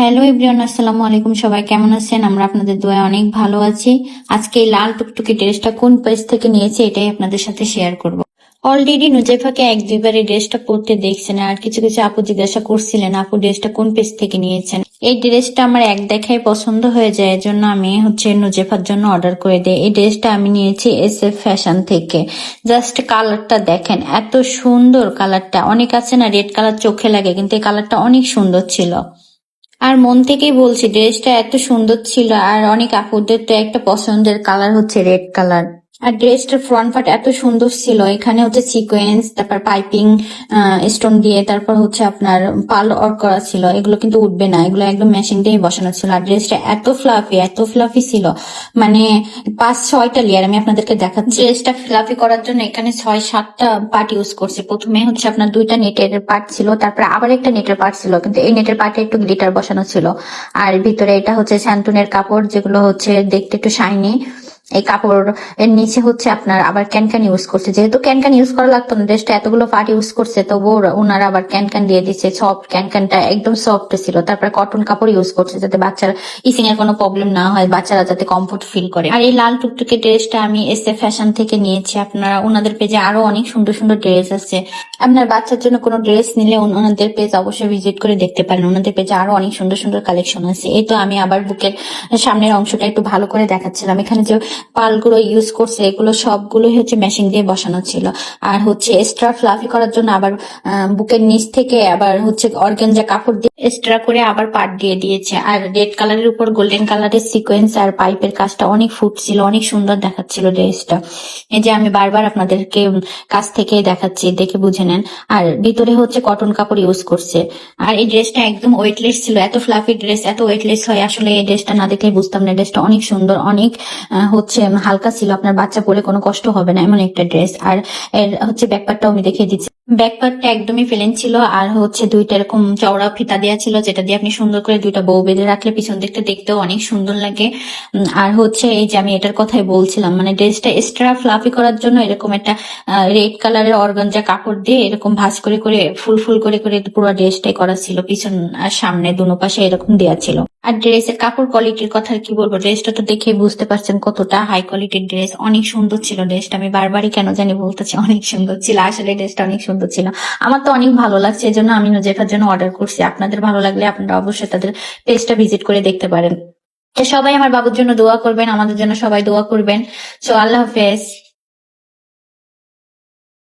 Hello everyone, আসসালামু আলাইকুম। সবাই কেমন আছেন? আমরা আপনাদের দোয়া অনেক ভালো আছি। আজকে এই লাল টুকটুকি ড্রেসটা কোন পেজ থেকে নিয়েছি এটাই আপনাদের সাথে শেয়ার করব। অলরেডি নুজেফাকে এক দুইবার এই ড্রেসটা পরতে দেখছেন আর কিছু কিছু আপু জিজ্ঞাসা করছিলেন, আপু ড্রেসটা কোন পেজ থেকে নিয়েছেন? এই ড্রেসটা আমার এক দেখায় পছন্দ হয়ে যায় জন্য আমি হচ্ছে নুজেফার জন্য অর্ডার করে দিই। এই ড্রেসটা আমি নিয়েছি এস এফ ফ্যাশন থেকে। জাস্ট কালারটা দেখেন, এত সুন্দর কালারটা। অনেক আছে না, রেড কালার চোখে লাগে, কিন্তু এই কালারটা অনেক সুন্দর ছিল। আর মন থেকেই বলছি ড্রেসটা এত সুন্দর ছিল আর অনেক আপুদের তো একটা পছন্দের কালার হচ্ছে রেড কালার আর ড্রেসটার ফ্রন্ট পার্ট এত সুন্দর ছিল। এখানে হচ্ছে সিকোয়েন্স তারপর পাইপিং স্টোন দিয়ে, তারপর হচ্ছে আপনার পাল অর করা ছিল। এগুলো কিন্তু উঠবে না। এগুলো একদম মেশিন দিয়েই বসানো ছিল। আর ড্রেসটা এত ফ্লাফি এত ফ্লাফি ছিল। মানে পাঁচ ছয়টা লেয়ার আমি আপনাদেরকে দেখাচ্ছি। ড্রেসটা ফ্লাফি করার জন্য এখানে ছয়, সাতটা পার্ট ইউজ করছে। প্রথমে হচ্ছে আপনার দুইটা নেটের পার্ট ছিল, তারপর আবার একটা নেটের পার্ট ছিল। কিন্তু এই নেটের পার্টে একটু গ্লিটার বসানো ছিল। আর ভিতরে এটা হচ্ছে স্যান্টুনের কাপড়, যেগুলো হচ্ছে দেখতে একটু শাইনি এই কাপড় এর নিচে হচ্ছে আপনার আবার ক্যান ক্যান ইউজ করছে। যেহেতু ক্যান ক্যান ইউজ করা লাগতো না ড্রেসটা এতগুলো পার্ট ইউজ করছে, তবুও ওনারা আবার ক্যান ক্যান দিয়ে দিচ্ছে। সফট ক্যান ক্যানটা একদম সফট ছিল। তারপরে কটন কাপড় ইউজ করছে যাতে বাচ্চার ইসিং এর কোনো প্রবলেম না হয়, বাচ্চারা যাতে কমফোর্ট ফিল করে। আর এই লাল টুকটুকে ড্রেসটা আমি এস এ ফ্যাশন থেকে নিয়েছি। আপনারা ওনাদের পেজে আরও অনেক সুন্দর সুন্দর ড্রেস আছে আপনার বাচ্চার জন্য কোনো ড্রেস নিলে ওনাদের পেজ অবশ্যই ভিজিট করে দেখতে পারেন। ওনাদের পেজে আরও অনেক সুন্দর সুন্দর কালেকশন আছে। এই তো আমি আবার বুকের সামনের অংশটা একটু ভালো করে দেখাচ্ছিলাম। এখানে যে পালগুলো ইউজ করছে এগুলো সবগুলোই হচ্ছে মেশিন দিয়ে বসানো ছিল। আর হচ্ছে এক্সট্রা ফ্লাফি করার জন্য আবার বুকের নিচ থেকে আবার হচ্ছে অর্গানজা কাপড় দিয়ে এক্সট্রা করে আবার পাট দিয়ে দিয়েছে। আর রেড কালারের উপর গোল্ডেন কালারের সিকোয়েন্স আর পাইপের কাজটা অনেক ফুটছিল অনেক সুন্দর দেখাচ্ছিল ড্রেসটা এই যে আমি বারবার আপনাদেরকে কাছ থেকে দেখাচ্ছি দেখে বুঝে নেন। আর ভিতরে হচ্ছে কটন কাপড় ইউজ করছে। আর এই ড্রেসটা একদম ওয়েটলেস ছিল এত ফ্লাফি ড্রেস এত ওয়েটলেস হয় আসলে এই ড্রেসটা না দেখলে বুঝতাম না ড্রেসটা অনেক সুন্দর অনেক আহ, হচ্ছে হালকা ছিল, আপনার বাচ্চা পরে কোনো কষ্ট হবে না, এমন একটা ড্রেস আর এর হচ্ছে ব্যাকপারটাও আমি দেখিয়ে দিচ্ছি। ব্যাকপারটা একদমই প্লেন ছিল, আর হচ্ছে দুইটা এরকম চওড়া ফিতা দেওয়া ছিল, যেটা দিয়ে আপনি সুন্দর করে দুইটা বউ বেঁধে রাখলে পিছন দিকটা দেখতেও অনেক সুন্দর লাগে। আর হচ্ছে এই যে আমি এটার কথাই বলছিলাম মানে ড্রেসটা এক্সট্রা ফ্লাফি করার জন্য এরকম একটা রেড কালারের অর্গানজা কাপড় দিয়ে এরকম ভাঁজ করে করে, ফুল ফুল করে করে পুরো ড্রেসটাই করা ছিল, পিছন আর সামনে দুনো পাশে এরকম দেওয়া ছিল। আর ড্রেসের কাপড় কোয়ালিটির কথা কি বলব, ড্রেসটা তো দেখে বুঝতে পারছেন কতটা হাই কোয়ালিটির ড্রেস, অনেক সুন্দর ছিল ড্রেসটা, আমি বারবারই কেন জানি বলতেছি অনেক সুন্দর ছিল, আসলে ড্রেসটা অনেক সুন্দর ছিল। আমার তো অনেক ভালো লাগছে এই জন্য আমি নজেফার জন্য অর্ডার করছি। আপনাদের ভালো লাগলে আপনারা অবশ্যই তাদের পেজটা ভিজিট করে দেখতে পারেন। সবাই আমার বাবুর জন্য দোয়া করবেন, আমাদের জন্য সবাই দোয়া করবেন। সো আল্লাহ হাফেজ।